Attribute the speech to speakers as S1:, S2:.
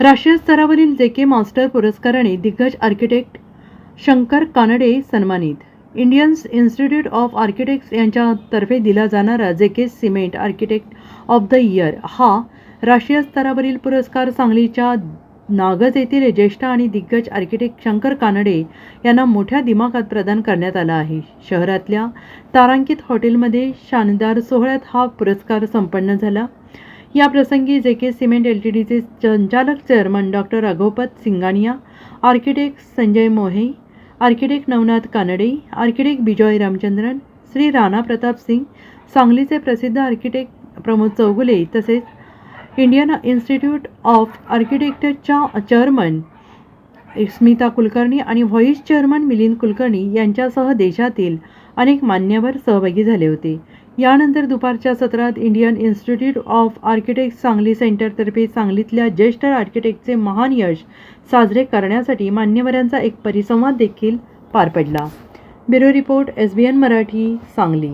S1: राष्ट्रीय स्तरावरील जे के मास्टर पुरस्काराने दिग्गज आर्किटेक्ट शंकर कानडे सन्मानित. इंडियन्स इन्स्टिट्यूट ऑफ आर्किटेक्ट्स यांच्यातर्फे दिला जाणारा J K cement architect of the year हा राष्ट्रीय स्तरावरील पुरस्कार सांगलीच्या नागज येथील ज्येष्ठ आणि दिग्गज आर्किटेक्ट शंकर कानडे यांना मोठ्या दिमाखात प्रदान करण्यात आला आहे. शहरातल्या तारांकित हॉटेलमध्ये शानदार सोहळ्यात हा पुरस्कार संपन्न झाला. या प्रसंगी J K cement L T डीचे संचालक chairman doctor अघोपत Singhania architect Sanjay Mohe architect Navnath Kanade architect Bijoy Ramachandran Shri Rana Pratap Singh सांगलीचे प्रसिद्ध आर्किटेक्ट प्रमोद चौगुले तसेच इंडियन इन्स्टिट्यूट ऑफ आर्किटेक्टच्या चेअरमन स्मिता कुलकर्णी आणि व्हॉईस चेअरमन मिलिंद कुलकर्णी यांच्यासह देशातील अनेक मान्यवर सहभागी झाले होते. यानंतर दुपारच्या सत्रात Indian Institute of architect Sangli सेंटरतर्फे सांगलीतल्या ज्येष्ठ आर्किटेक्टचे महान यश साजरे करण्यासाठी मान्यवरांचा एक परिसंवाद देखील पार पडला. Bureau report S B N Marathi Sangli.